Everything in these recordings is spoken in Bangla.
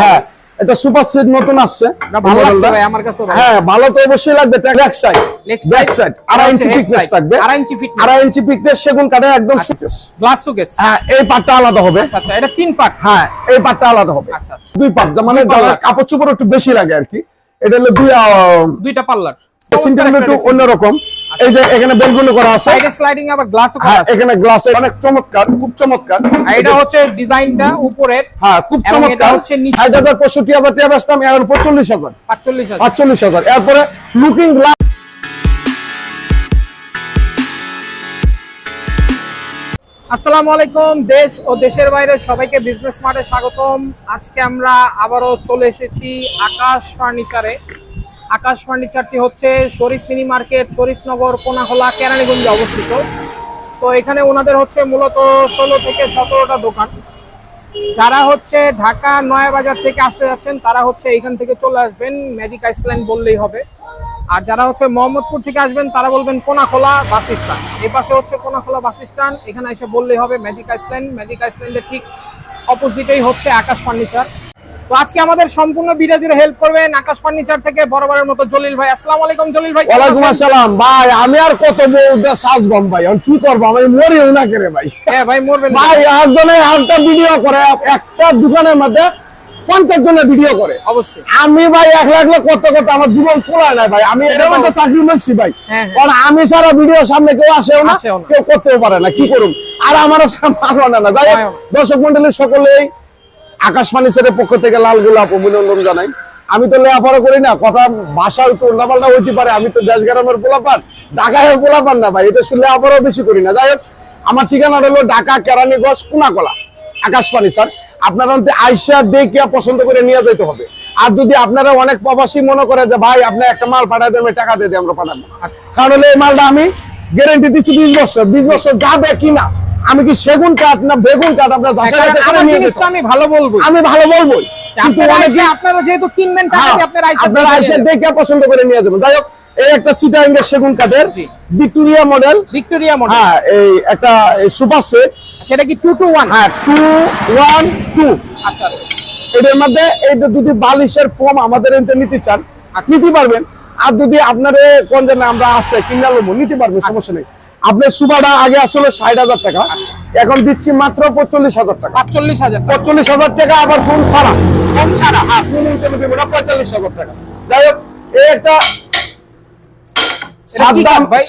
হ্যাঁ এটা সুপার সিট নতুন আসছে। ভালো লাগছে ভাই আমার কাছে হ্যাঁ ভালো তো অবশ্যই লাগবে ব্যাক সাইড ব্যাক সাইড আড়াই ইঞ্চি side, থাকবে আড়াই ইঞ্চি thickness। আড়াই ইঞ্চি পিকনেস সেগুন কাঠে একদম thickness। গ্লাস সুকেস হ্যাঁ এই পাটটা আলাদা হবে। আচ্ছা আচ্ছা এটা তিন পার্ট হ্যাঁ এই পাটটা আলাদা হবে। আচ্ছা, আচ্ছা। দুই পাট মানে কাপড় চোপড় একটু বেশি লাগে আর কি এটা হলো দুই দুইটা পাল্লার। হলো একটু অন্যরকম। এই যে এখানে বেলগুলো করা আছে। সাইডে স্লাইডিং আবার গ্লাসও করা হ্যাঁ আছে। এখানে গ্লাস অনেক চমৎকার খুব চমৎকার। এটা হচ্ছে ডিজাইনটা উপরের। হ্যাঁ খুব এবং এটা হচ্ছে নিচে। ষাট হাজার পঁয়ষট্টি হাজার টাকা বেচতাম এখন পঁয়তাল্লিশ হাজার। 45 হাজার। আটচল্লিশ হাজার। এরপরে লুকিং গ্লাস আসসালামু আলাইকুম দেশ ও দেশের বাইরে সবাইকে বিজনেস মার্টে স্বাগতম। আজকে আমরা আবারও চলে এসেছি আকাশ ফার্নিচারে। আকাশ ফার্নিচারটি হচ্ছে শরীফ মিনি মার্কেট, শরীফনগর কোনাখোলা কেরানীগঞ্জে অবস্থিত। তো এখানে ওনাদের হচ্ছে মূলত ষোলো থেকে সতেরোটা দোকান। যারা হচ্ছে ঢাকা নয়াবাজার থেকে আসতে যাচ্ছেন, তারা হচ্ছে এখান থেকে চলে আসবেন। ম্যাজিক আইসল্যান্ড বললেই হবে। আর যারা হচ্ছে মোহাম্মদপুর থেকে আসবেন, তারা বলবেন কোনাখোলা বাস স্ট্যান্ড। এই পাশে হচ্ছে কোনাখোলা বাস স্ট্যান্ড। এখানে এসে বললেই হবে ম্যাজিক আইসল্যান্ড ম্যাজিক আইসল্যান্ডের ঠিক অপোজিটেই হচ্ছে আকাশ ফার্নিচার। তো আজকে আমাদের সম্পূর্ণ ভিডিও জুড়ে হেল্প করবেন আকাশ ফার্নিচার থেকে বরাবরের মতো জলিল ভাই। আসসালামু আলাইকুম জলিল ভাই ওয়ালাইকুম আসসালাম। ভাই আমি আর কত বউদের সাজবাম ভাই এখন কি করব? আমি মরি না করে ভাই। হ্যাঁ ভাই মরবেন। ভাই একজনে একটা ভিডিও করে একটা দোকানের মধ্যে পঞ্চাশ জনের ভিডিও করে। অবশ্যই। আমি ভাই একলা একলা করতে করতে আমার জীবন খোলায় নাই ভাই। আমি এরকম একটা চাকরি নিচ্ছি ভাই। হ্যাঁ, হ্যাঁ। কারণ আমি সারা ভিডিও সামনে কেউ আসেও না কেউ করতেও পারে না। কি করুন আর আমার ভালো না না। যাই হয়। দর্শক মন্ডলী সকলেই আকাশবাণী স্যারের পক্ষ থেকে লাল গোলাপ অভিনন্দন জানাই। আমি তো লেখাপড়া করি না কথা ভাষা একটু উল্টাপাল্টা হইতে পারে আমি তো দেশ গ্রামের গোলাপান ঢাকায় গোলাপান না ভাই এটা শুনলে লেখাপড়াও বেশি করি না। যাই হোক আমার ঠিকানা হলো ঢাকা কেরানীগঞ্জ কুনাকলা আকাশবাণী স্যার। আপনারা আইসা দেখে পছন্দ করে নিয়ে যেতে হবে। আর যদি আপনারা অনেক প্রবাসী মনে করে যে ভাই আপনি একটা মাল পাঠাই দেবেন টাকা দিয়ে দিয়ে আমরা পাঠাবো। আচ্ছা। কারণ হলো এই মালটা আমি গ্যারেন্টি দিচ্ছি বিশ বছর। বিশ বছর যাবে কিনা আমি কি সেগুন কাঠ না বেগুন কাঠ আপনার যেতে আমি ভালো বলব আমি ভালো কিন্তু আপনারা যেহেতু কিনবেন হ্যাঁ, দিয়ে আপনারা আইসা দেখে পছন্দ করে নিয়ে যাবেন। যাই হোক এই একটা সিটাঙ্গের সেগুন কাঠের ভিক্টোরিয়া মডেল। Victoria model. হ্যাঁ এই একটা সুপার সেট। সেটা কি টু টু ওয়ান হ্যাঁ টু ওয়ান টু আচ্ছা আচ্ছা। এটার মধ্যে যদি বালিশের ফোম আমাদের এনতে নিতে চান আচ্ছা। নিতে পারবেন। আর যদি আপনার কোন যে না আমরা আছে কিনা লোবো নিতে পারবেন আচ্ছা। সমস্যা নেই। আপনার সুবাটা আগে আসলে ষাট হাজার টাকা। আচ্ছা। এখন দিচ্ছি মাত্র পঁয়তাল্লিশ হাজার টাকা। পাঁচচল্লিশ হাজার। পঁয়তাল্লিশ হাজার টাকা আবার ফোন ছাড়া। ফোন ছাড়া হ্যাঁ। পঁয়তাল্লিশ হাজার টাকা। যাই হোক এটা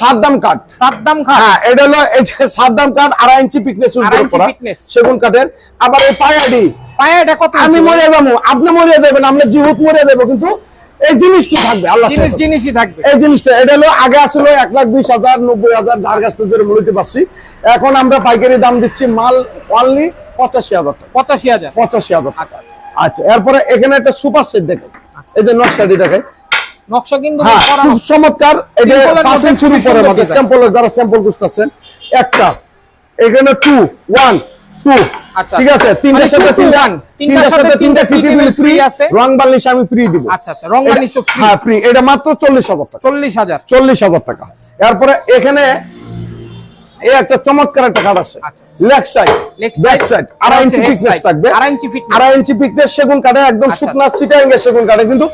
সাদ্দাম কাঠ সাদ্দাম কাঠ হ্যাঁ এটা হলো এই যে সাদ্দাম কাঠ আড়াই ইঞ্চি পিকনেস আড়াই ইঞ্চি thickness। সেগুন কাঠের আবার এই পায়াডি। পায়ে এটা কত আমি ইঞ্চি? মরে যাব আপনি মরে যাবেন আমরা জিহুত মরে যাব কিন্তু এই জিনিসটা থাকবে? আল্লাহ জিনিস জিনিসই থাকবে। এই জিনিসটা এটা হলো আগে আসলে এক লাখ বিশ হাজার নব্বই হাজার যার কাছ থেকে মূল্যতে পাচ্ছি এখন আমরা পাইকারি দাম দিচ্ছি মাল অনলি পঁচাশি হাজার টাকা। পঁচাশি হাজার। পঁচাশি হাজার টাকা। আচ্ছা এরপরে এখানে একটা সুপার সেট দেখে এই যে নকশাটি দেখে নকশা কিন্তু হ্যাঁ খুব চমৎকার। এই যে যারা স্যাম্পল খুঁজতেছেন একটা এখানে টু ওয়ান আচ্ছা। ঠিক আছে? তিনটার সাথে তিনটা তিনটার তিনটার সাথে সাথে তিনটা তিনটা টিটি বিল TTL ফ্রি আছে। রং বালিশ আমি ফ্রি দিব। আচ্ছা আচ্ছা রং বানিশ ফ্রি হ্যাঁ ফ্রি এটা মাত্র চল্লিশ হাজার টাকা। চল্লিশ হাজার। চল্লিশ হাজার টাকা। এরপরে এখানে এই একটা চমৎকার একটা কাঠ আছে। আচ্ছা। লেগ সাইড ব্যাক সাইড আড়াই ইঞ্চি head থাকবে। আড়াই ইঞ্চি thickness। আড়াই ইঞ্চি পিকনেস সেগুন কাঠে একদম আচ্ছা। শুকনা সিটাঙ্গে সেগুন কাঠে। কিন্তু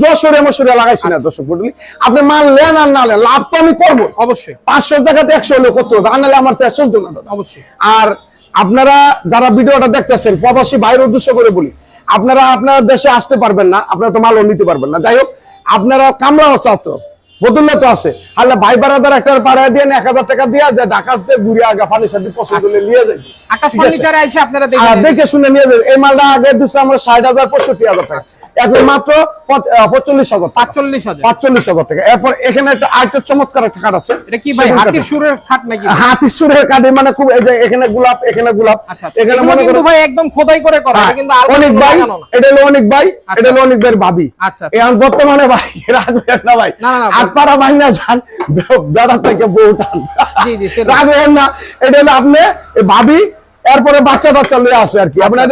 যশোরে মশরে লাগাইছি না দর্শক মন্ডলী। আপনি মাল নেন আর না নেন লাভ তো আমি করব অবশ্যই। পাঁচশো জায়গাতে একশো হলে করতে হবে। আর নাহলে আমার পেয়ে চলতো না দাদা। অবশ্যই। আর আপনারা যারা ভিডিওটা দেখতেছেন প্রবাসী বাইরের উদ্দেশ্য করে বলি, আপনারা আপনার দেশে আসতে পারবেন না, আপনারা তো মালও নিতে পারবেন না। যাই হোক, আপনারা কামরাও চাতো বদলে তো আছে। আল্লাহ ভাই বারাদার একটা পাড়ায় দিয়ে এক হাজার টাকা দিয়ে যে ঢাকাতে ঘুরে আগা সাথে পছন্দ নিয়ে যাই? ফার্নিচারে দেখে শুনে নিয়ে যাবে এই মালটা আগে দিচ্ছে আমরা ষাট হাজার পঁয়ষট্টি হাজার টাকা। এখন মাত্র পঁয়তাল্লিশ হাজার পাঁচচল্লিশ হাজার। পাঁচচল্লিশ হাজার টাকা। এরপর এখানে একটা আরেকটা চমৎকার একটা কাঠ আছে। ভাই সেগুন হাতির সুরের খাট নাকি? হাতি সুরের কাঠে মানে খুব এখানে গোলাপ এখানে গোলাপ। আচ্ছা আচ্ছা। এখানে মনে ভাই একদম খোদাই করে করা। হ্যাঁ, কিন্তু অনেক ভাই। এটা হলো অনেক ভাই আচ্ছা। এটা হলো অনেক ভাইয়ের ভাবি। আচ্ছা, আচ্ছা। এখন বর্তমানে ভাই রাখবেন না ভাই। না, না, না, হাত পাড়া ভাই না যান বেড়া থেকে বউ টান। জি, জি, না এটা হলো আপনি ভাবি এরপরে বাচ্চা টাচ্চা আসে আর কি। আপনার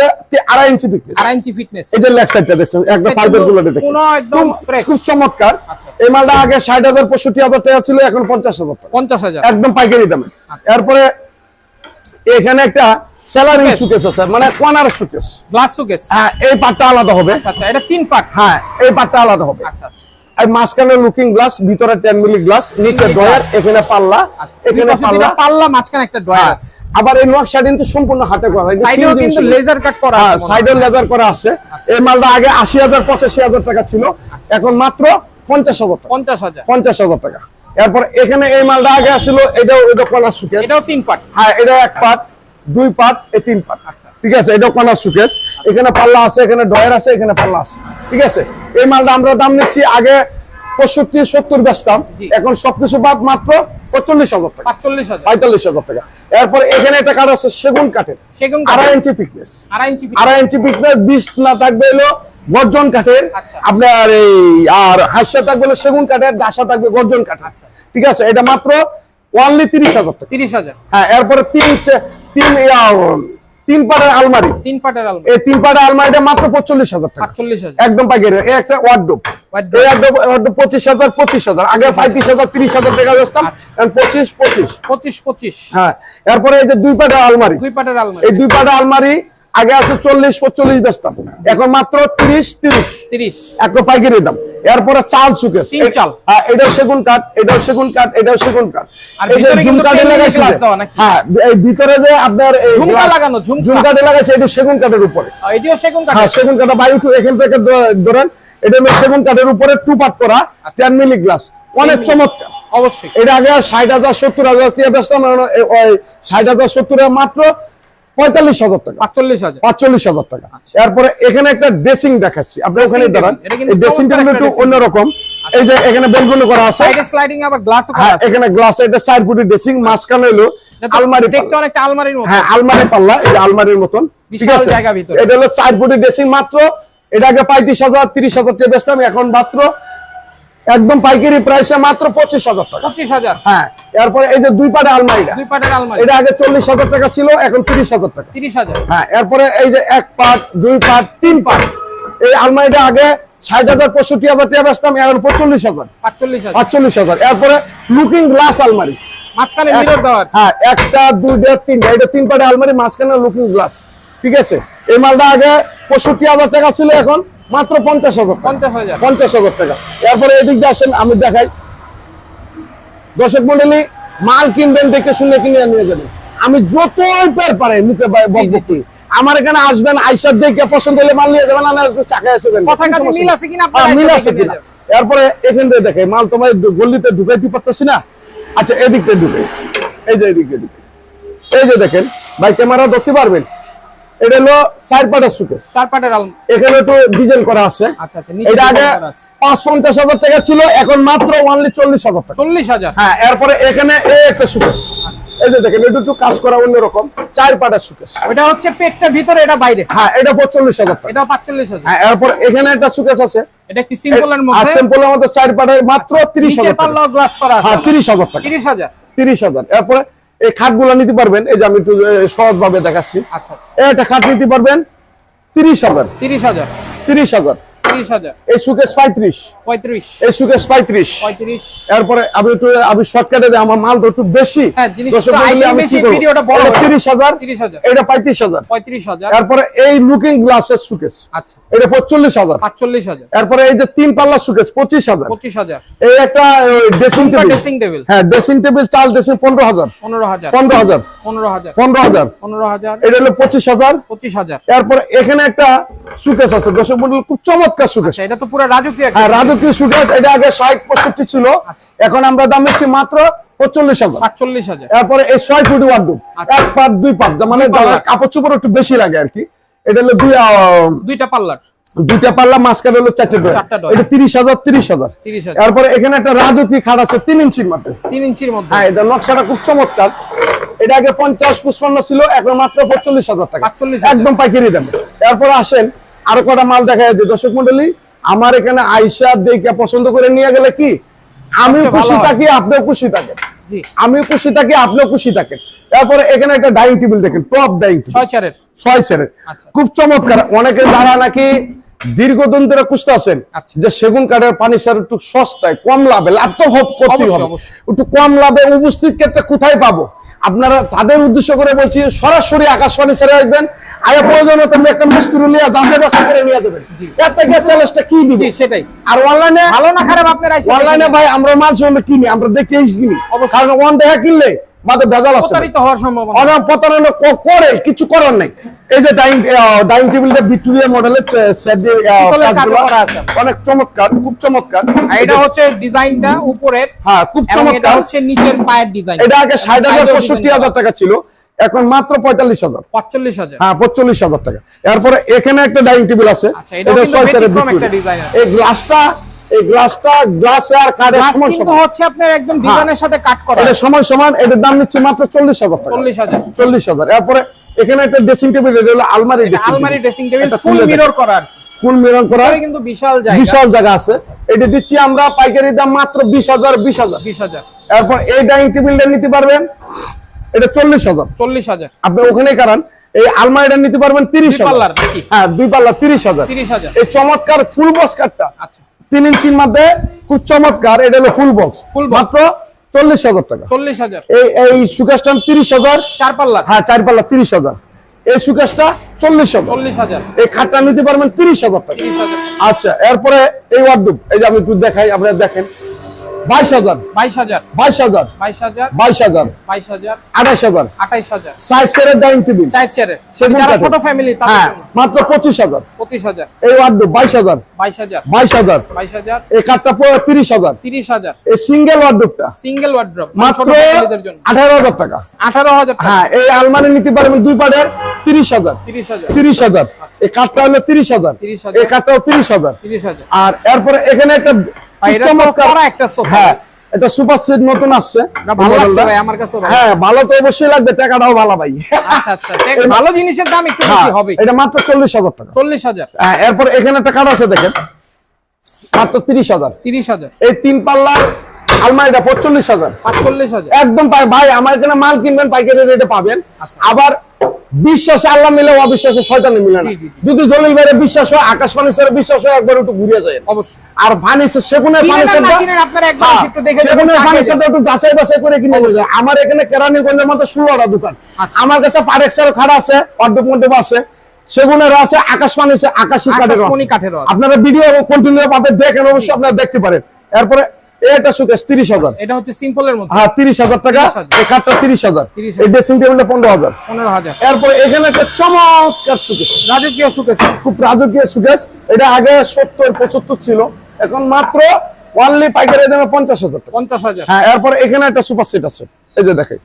আড়াই ইঞ্চি পিকনেস আড়াই ইঞ্চি ফিটনেস এই যে লেগ সাইডটা দেখছেন একদম পাইপেরগুলো দেখেন পুরো একদম fresh। খুব চমৎকার। আচ্ছা, এই মালটা আগে ষাট হাজার পঁয়ষট্টি হাজার টাকা ছিল এখন পঞ্চাশ হাজার টাকা। পঞ্চাশ হাজার। একদম পাইকারি দামে। আচ্ছা। এরপরে এখানে একটা স্যালারি? সুকেস আছে মানে কর্নার সুকেস গ্লাস সুকেস হ্যাঁ এই পার্টটা আলাদা হবে। আচ্ছা আচ্ছা এটা তিন পার্ট হ্যাঁ এই পার্টটা আলাদা হবে। আচ্ছা আচ্ছা। মাঝখানে লুকিং গ্লাস ভিতরে টেন মিলি গ্লাস নিচে মিলি এখানে পাল্লা আচ্ছা এখানে পাল্লা। পাল্লা মাঝখানে একটা ড্রয়ার হ্যাঁ, আছে। আবার এই নকশা কিন্তু সম্পূর্ণ হাতে করা সাইডেও কিন্তু লেজার কাট করা আছে মনে হয়। লেজার করা আছে। এই মালটা আগে আশি হাজার পঁচাশি হাজার টাকা ছিল। এখন মাত্র পঞ্চাশ হাজার টাকা। পঞ্চাশ হাজার। পঞ্চাশ হাজার টাকা। এরপর এখানে এই মালটা আগে আসছিল এটাও এটা কর্নার সুকেস এটাও তিন পার্ট হ্যাঁ এটা এক পার্ট দুই পার্ট এই তিন পার্ট আচ্ছা। ঠিক আছে? এটা সুকেস। এখানে পাল্লা আছে এখানে ডয়ার আছে এখানে পাল্লা আছে। ঠিক আছে? এই মালটা আমরা দাম নিচ্ছি আগে পঁয়ষট্টি সত্তর বেচতাম। এখন সবকিছু বাদ মাত্র পঁয়তাল্লিশ হাজার টাকা। পঁয়তাল্লিশ হাজার। টাকা। এরপর এখানে একটা কাঠ আছে সেগুন কাঠের। আড়াই ইঞ্চি পিকনেস। আড়াই ইঞ্চি পিকনেস। বিশ না থাকবে গর্জন কাঠের। আচ্ছা। আপনার এই আর হাসিয়া থাকবে সেগুন কাঠের ডাসা থাকবে গর্জন কাঠের। আচ্ছা। ঠিক আছে? এটা মাত্র ওনলি তিরিশ হাজার টাকা। তিরিশ হাজার। হ্যাঁ এরপরে তিন তিন তিন পাটের আলমারি। তিন পার্টের আলমারি। এই তিন পাটের আলমারিটা মাত্র পঁচল্লিশ হাজার টাকা। পাঁচচল্লিশ হাজার। একদম পাইকারি। এই একটা ওয়ার্ডরোব। এই ওয়ার্ডরোব ওয়ার্ডরোব পঁচিশ হাজার পঁচিশ হাজার। আগে পঁয়ত্রিশ হাজার তিরিশ হাজার টাকা বেচতাম আচ্ছা। এখন পঁচিশ পঁচিশ। পঁচিশ পঁচিশ। হ্যাঁ এরপরে এই যে দুই পাটের আলমারি। দুই পার্টের আলমারি। এই দুই পাটের আলমারি আগে আছে চল্লিশ পঁচল্লিশ বেচতাম। এখন মাত্র তিরিশ তিরিশ। তিরিশ। এক পাইকারি দাম। এরপরে চাল সুকেস চাল। হ্যাঁ এটাও সেগুন কাঠ এটাও সেগুন কাঠ এটাও সেগুন কাঠ। আর ভিতরে কিন্তু ঝুমকাঠে 10 মিলি লাগাইছে glass যে- হ্যাঁ এই ভিতরে যে আপনার এই ঝুমকা লাগানো, ঝুমকা। ঝুমকাঠে লাগাইছে এটা সেগুন কাঠের উপরে। কাঠ হ্যাঁ সেগুন কাঠা। বায়ু টু এখান থেকে ধরেন এটা সেগুন কাঠের উপরে টু পাট করা চার মিলি গ্লাস অনেক। চমৎকার। অবশ্যই। এটা আগে ষাট হাজার সত্তর হাজার দিয়ে এখন ওই ষাট হাজার সত্তর মাত্র পঁয়তাল্লিশ হাজার টাকা। পাঁচচল্লিশ হাজার। পাঁচচল্লিশ হাজার টাকা। এরপরে এখানে একটা ড্রেসিং দেখাচ্ছি। আপনি ওখানে দাঁড়ান। এই ড্রেসিং টেবিল একটু অন্যরকম। এই যে এখানে বেলগুলো করা আছে। স্লাইডিং আবার হ্যাঁ এখানে গ্লাস এটা চার ফুটের ড্রেসিং মাঝখানে হলো এটা তো আলমারি দেখতে অনেকটা আলমারির মতো। হ্যাঁ আলমারি পাল্লা এই আলমারির মতন। ঠিক আছে? এটা হলো চার ফুটের ড্রেসিং মাত্র। এটা আগে পঁয়ত্রিশ হাজার তিরিশ হাজার টাকা বেচতাম এখন মাত্র একদম পাইকারি প্রাইসে মাত্র পঁচিশ হাজার টাকা। পঁচিশ হাজার। হ্যাঁ এরপরে এই যে দুই পাটে আলমারিটা দুই পার্টের আলমারি। এটা আগে চল্লিশ হাজার টাকা ছিল এখন তিরিশ হাজার টাকা। তিরিশ হাজার। হ্যাঁ এরপরে এই যে এক পাট দুই পাট তিন পাট এই আলমারিটা আগে ষাট হাজার পঁয়ষট্টি হাজার টাকা বেচতাম এখন পঁয়তাল্লিশ হাজার। পাঁচচল্লিশ হাজার। এরপরে লুকিং গ্লাস আলমারি। মাঝখানে মিরর দেওয়ার। হ্যাঁ একটা দুইটা তিনটা এটা তিন পাটে আলমারি মাঝখানে লুকিং গ্লাস। ঠিক আছে? এই মালটা আগে পঁয়ষট্টি হাজার টাকা ছিল এখন মাত্র পঞ্চাশ হাজার টাকা। পঞ্চাশ হাজার। টাকা। এরপরে এদিক দিয়ে আসেন আমি দেখাই। দর্শক মন্ডলী মাল কিনবেন দেখে শুনে কিনে নিয়ে যাবেন। আমি যতই পের পারে মুখে বা- বক বক করি আমার এখানে আসবেন আইসার দেখে পছন্দ হলে মাল নিয়ে যাবেন না চাকায় আসবেন কথা মিল আছে কিনা মিল আছে কিনা? এরপরে এখান থেকে দেখে মাল তোমার গল্লিতে ঢুকাইতে পারতেছি না। আচ্ছা এদিকটা ঢুকে। এই যে এদিকে ঢুকে। এই যে দেখেন ভাই ক্যামেরা ধরতে পারবেন? এটা হলো চার পাটের সুকেস চার এখানে একটু ডিজাইন করা আছে। আচ্ছা আচ্ছা এটা আগে design করা আছে। পাঁচ পঞ্চাশ হাজার টাকা ছিল এখন মাত্র অনলি চল্লিশ হাজার টাকা। চল্লিশ হাজার? হ্যাঁ এরপরে এখানে এই একটা সুকেশ এই যে দেখেন এটা একটু কাজ করা অন্যরকম চার পাটের সুকেশ ওটা হচ্ছে পেটটা ভিতরে এটা বাইরে? হ্যাঁ এটা পঁয়তাল্লিশ হাজার টাকা। এটাও পাঁচচল্লিশ হাজার। হ্যাঁ এরপর এখানে একটা সুকেশ আছে। এটা একটি সিম্পলের আর মধ্যে? সিম্পল আমাদের চার পাটের মাত্র তিরিশ নিচে হাজার টাকা। পাল্লাও গ্লাস করা হ্যাঁ আছে তিরিশ হাজার। টাকা এরপরে এই খাটগুলো নিতে পারবেন। এই যে আমি একটু সহজ ভাবে দেখাচ্ছি। আচ্ছা আচ্ছা। একটা খাট নিতে পারবেন তিরিশ হাজার। তিরিশ হাজার। তিরিশ হাজার। এই সুকেশ পঁয়ত্রিশ। পঁয়ত্রিশ। এই সুকেশ পঁয়ত্রিশ। পঁয়ত্রিশ। এরপরে আমি একটু আমি শর্টকাটে দিই আমার মাল তো একটু বেশি। হ্যাঁ, জিনিসটা দর্শক item বন্ধুরা, আমি বেশি, কি করব? ভিডিওটা বড় এটা। 30,000 30,000 এটা 35,000 পঁয়ত্রিশ হাজার। এরপরে এই লুকিং গ্লাসের সুকেস আচ্ছা। এটা 45,000 পাঁচচল্লিশ হাজার। এরপরে এই যে তিন পাল্লা সুকেস 25,000 পঁচিশ হাজার। এই একটা ড্রেসিং টেবিল ড্রেসিং টেবিল হ্যাঁ ড্রেসিং টেবিল চাল ড্রেসিং 15,000 পনেরো হাজার। 15,000 পনেরো হাজার। 15,000 পনেরো হাজার। এটা হলো 25,000 পঁচিশ হাজার। এরপরে এখানে একটা আছে। দর্শক বন্ধু খুব চমৎকার সুকেস আচ্ছা এটা তো পুরো রাজকীয় হ্যাঁ রাজকীয় সুকেস এটা আগে 60 65 ছিল আচ্ছা। এখন আমরা দাম দিচ্ছি মাত্র 45,000 পাঁচচল্লিশ হাজার। তারপরে এই ছয় ফুটি ওয়ার্ডরোব আচ্ছা। এক পাত দুই পাত মানে কাপড় চোপড় একটু বেশি লাগে আর কি এটা হলো দুই দুইটা পাল্লার। দুইটা পাল্লা মাঝখানে হলো চারটে ডোর এটা তিরিশ হাজার তিরিশ হাজার। তারপরে এখানে একটা রাজকীয় খাট আছে তিন ইঞ্চির মধ্যে। তিন ইঞ্চির মধ্যে। হ্যাঁ এটা নকশাটা খুব চমৎকার। এটা আগে পঞ্চাশ পুষ্পান্ন ছিল এখন মাত্র পঁয়তাল্লিশ হাজার টাকা। 45,000 একদম পাইকারি দাম। তারপরে আসেন আরও কটা মাল দেখা যায় দর্শক মন্ডলী আমার এখানে আইসা দেখে পছন্দ করে নিয়ে গেলে কি? আমিও খুশি থাকি আপনিও খুশি থাকেন। জি। আমিও খুশি থাকি আপনিও খুশি থাকেন। তারপরে এখানে একটা ডাইনিং টেবিল দেখেন টপ ডাইনিং ছয় চারের। ছয় আচ্ছা। খুব চমৎকার। অনেকে যারা নাকি দীর্ঘদিন ধরে খুঁজতে আছেন আচ্ছা। যে সেগুন কাঠের পানি সার একটু সস্তায় কম লাভে লাভ তো হোক করতেই হবে। একটু কম লাভে উপস্থিত ক্ষেত্রে কোথায় পাবো? আপনারা তাদের উদ্দেশ্য করে বলছি সরাসরি আকাশবাণী ছেড়ে আসবেন। আগে প্রয়োজন হতে একটা মিস্ত্রি নিয়ে যাচাই বাছাই করে নিয়ে দেবেন এর থেকে চ্যালেঞ্জটা কি দিবে সেটাই। আর অনলাইনে ভালো না খারাপ আপনারা অনলাইনে ভাই আমরা মাছ কিনি আমরা দেখে কিনি। কারণ ওয়ান দেখা কিনলে মাঝে ভেজাল আছে। হওয়ার সম্ভাবনা। অনাম প্রতারণা করে কিছু করার নাই। এই যে ডাইনিং ডাইনিং টেবিলটা ভিক্টোরিয়া মডেলের। অনেক চমৎকার খুব চমৎকার। এটা হচ্ছে ডিজাইনটা উপরের হ্যাঁ খুব এটা চমৎকার। হচ্ছে নিচের পায়ের ডিজাইন। এটা আগে ষাট হাজার পঁয়ষট্টি হাজার টাকা ছিল এখন মাত্র পঁয়তাল্লিশ হাজার। পঁয়তাল্লিশ হাজার। হ্যাঁ পঁচল্লিশ হাজার টাকা। এরপরে এখানে একটা ডাইনিং টেবিল আছে। আচ্ছা, ছয়। এই গ্লাসটা এই গ্লাসটা গ্লাসে আর কাঠের সমান সমান। হচ্ছে আপনার একদম ডিজাইনের সাথে কাট করা। এটা সমান সমান এটার দাম নিচ্ছে মাত্র চল্লিশ হাজার টাকা। চল্লিশ হাজার। চল্লিশ হাজার। এরপরে এখানে একটা ড্রেসিং টেবিল এটা হলো আলমারি এটা আলমারি ড্রেসিং টেবিল ফুল মিরর করা আর ফুল মিরর করা। কিন্তু বিশাল জায়গা। বিশাল জায়গা আছে। এটা দিচ্ছি আমরা পাইকারি দাম মাত্র বিশ হাজার বিশ হাজার। বিশ হাজার। এরপর এই ডাইনিং টেবিলটা নিতে পারবেন এটা চল্লিশ হাজার। চল্লিশ হাজার। আপনি ওখানে কারণ এই আলমারিটা নিতে পারবেন তিরিশ দুই পাল্লার নাকি? হ্যাঁ দুই পাল্লা তিরিশ হাজার। তিরিশ হাজার। এই চমৎকার ফুল বক্স কাঠটা। আচ্ছা। তিন ইঞ্চির মধ্যে খুব চমৎকার এটা হলো ফুল বক্স। মাত্র চল্লিশ হাজার টাকা। চল্লিশ হাজার। এই এই সুকাশটা তিরিশ হাজার। চার পাল্লা। হ্যাঁ চার পাল্লা তিরিশ হাজার। এই সুকাশটা চল্লিশ হাজার। চল্লিশ হাজার। এই খাটটা নিতে পারবেন তিরিশ হাজার টাকা। আচ্ছা এরপরে এই ওয়ার্ডুপ এই যে আমি একটু দেখাই আপনারা দেখেন। বাইশ হাজার বাইশ হাজার বাইশ হাজার বাইশ হাজার বাইশ হাজার বাইশ হাজার আঠাশ হাজার আঠাইশ হাজার ডাইনিং টেবিল চার চেয়ারের যারা ছোট ফ্যামিলি হ্যাঁ মাত্র পঁচিশ হাজার পঁচিশ হাজার এই ওয়ার্ডুপ বাইশ হাজার বাইশ হাজার বাইশ হাজার বাইশ হাজার এই কাঠটা তিরিশ হাজার তিরিশ হাজার এই সিঙ্গেল ওয়ার্ডুপটা সিঙ্গেল ওয়ার্ড্রপ মাত্র আঠারো হাজার টাকা আঠারো হাজার হ্যাঁ এই আলমারি নিতে পারবেন দুই পাটের তিরিশ হাজার তিরিশ হাজার এই কাঠটা হলো তিরিশ হাজার 30,000 এই কাঠটাও তিরিশ হাজার আর এরপরে এখানে একটা একটা সোফা। হ্যাঁ এটা সুপার সেট নতুন আসছে। ভালো লাগছে ভাই, আমার কাছেও হ্যাঁ ভালো তো অবশ্যই লাগবে টাকাটাও ভালো ভাই। আচ্ছা আচ্ছা ভালো জিনিসের দাম একটু হ্যাঁ, বেশি হবে। এটা মাত্র চল্লিশ হাজার টাকা। চল্লিশ হাজার। হ্যাঁ এরপর এখানে একটা কাঠ আছে দেখেন। মাত্র তিরিশ হাজার। তিরিশ হাজার। এই তিন পাল্লার আলমারিটা পঁচল্লিশ হাজার। পাঁচচল্লিশ হাজার। একদম পাই ভাই আমার এখানে মাল কিনবেন পাইকারি রেটে পাবেন। আচ্ছা। আবার বিশ্বাসে আল্লাহ মিলে অবিশ্বাসে শয়তানে মিলে না। যদি জলিল ভাইয়ের বিশ্বাস হয় আকাশবাণী স্যারের বিশ্বাস হয় একবার একটু ঘুরিয়ে যায় অবশ্যই আর ফার্নিচার সেগুনের ফার্নিচারটা ফার্নিচারটা একটু যাচাই বাছাই করে কিনে নিয়ে যায়। আমার এখানে কেরানীগঞ্জের মতো ষোলোটা দোকান আচ্ছা। আমার কাছে পারেক্সের খাট আছে অর্ধক মণ্ডপ আছে সেগুনের আছে আকাশবাণী আছে আকাশী কাঠের। আপনারা ভিডিও কন্টিনিউ পাবেন দেখেন অবশ্যই আপনারা দেখতে পারেন এরপরে এটা সুকেশ তিরিশ হাজার। এটা হচ্ছে সিম্পলের মধ্যে। হ্যাঁ তিরিশ হাজার টাকা। 30,000 এই হাজার। 30,000 এই ড্রেসিং টেবিলটা পনেরো হাজার। পনেরো হাজার। এরপরে এখানে একটা চমৎকার সুকেশ। রাজকীয় সুকেছে খুব রাজকীয় সুকেশ। এটা আগে সত্তর পঁচাত্তর ছিল। এখন মাত্র ওয়ানলি পাইকারি দামে পঞ্চাশ হাজার টাকা। পঞ্চাশ হাজার। হ্যাঁ এরপরে এখানে একটা সুপার সেট আছে। এই যে দেখে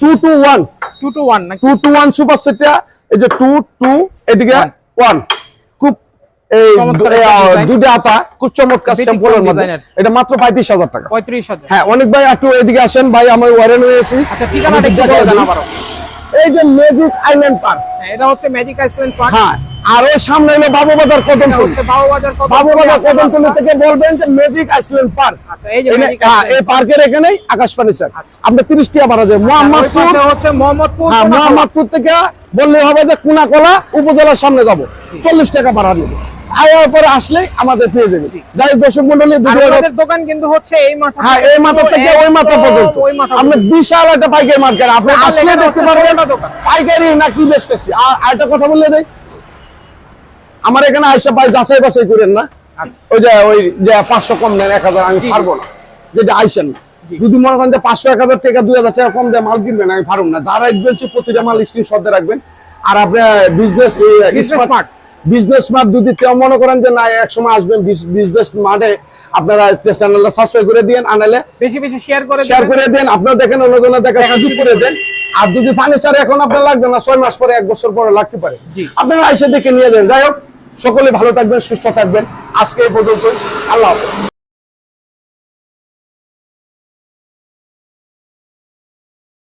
two two one two two one two two one super সেটটা। এই যে টু টু এদিকে ওয়ান এই চমৎকার এই, একটা আহ, আতা খুব চমৎকার স্যাম্পলের মধ্যে। এটা মাত্র পঁয়ত্রিশ হাজার টাকা। পঁয়ত্রিশ হ্যাঁ অনেক ভাই একটু এদিকে আসেন ভাই আমার ওয়ারেন হয়েছি আচ্ছা ঠিকানাটা একটু বলে এই যে ম্যাজিক আইল্যান্ড পার্ক হ্যাঁ, এটা হচ্ছে ম্যাজিক আইসল্যান্ড পার্ক হ্যাঁ আর ওই সামনে হলো হচ্ছে বাবুবাজার কদমতলি। বাবুবাজার আসার কদমতলি রাস্তা। থেকে বলবেন যে ম্যাজিক আইল্যান্ড পার্ক আচ্ছা এই যে এনে- ম্যাজিক হ্যাঁ, এই পার্কের এখানেই আকাশবাণী স্যার আচ্ছা। আপনি তিরিশ টাকা ভাড়া যায় মোহাম্মদপুর। হচ্ছে মোহাম্মদপুর হ্যাঁ মোহাম্মদপুর থেকে বললে হবে যে কুনাকলা উপজেলার সামনে যাব। চল্লিশ টাকা ভাড়া নেবে। আয়ার পরে আসলে আমাদের পেয়ে যাবে। যাই দর্শক মন্ডলী আমাদের দোকান কিন্তু হচ্ছে এই মাথা হ্যাঁ এই মাথা থেকে ওই মাথা পর্যন্ত। ওই মাথা আপনি পর্যন্ত। বিশাল একটা পাইকারি মার্কেট। আপনি আসলে দেখতে পারবেন পাইকারি না কি বেচতেছি। আর একটা কথা বললে দেই। আমার এখানে আইসা পাই যাচাই বাছাই করেন না। আচ্ছা। ওই যে ওই যে পাঁচশো কম দেন এক হাজার আমি। পারব না। যেটা আইসেন যদি মনে করেন যে পাঁচশো এক হাজার টাকা দুই হাজার টাকা কম দেয় মাল কিনবেন আমি পারব না। যারা বলছি প্রতিটা মাল স্ক্রিনশট দিয়ে রাখবেন। আর আপনার বিজনেস smart। বিজনেস স্মার্ট যদি কেউ মনে করেন যে না এক সময় আসবেন বিজনেস মাঠে আপনারা চ্যানেলটা সাবস্ক্রাইব করে দিন আনালে বেশি বেশি শেয়ার করে শেয়ার করে দেন আপনারা দেখেন অন্যজনের দেখা সুযোগ করে দেন। আর যদি ফার্নিচার এখন আপনার লাগবে না ছয় মাস পরে এক বছর পরে লাগতে পারে। আপনারা এসে দেখে নিয়ে যান। যাই হোক সকলে ভালো থাকবেন সুস্থ থাকবেন। আজকে এই পর্যন্ত আল্লাহ হাফেজ।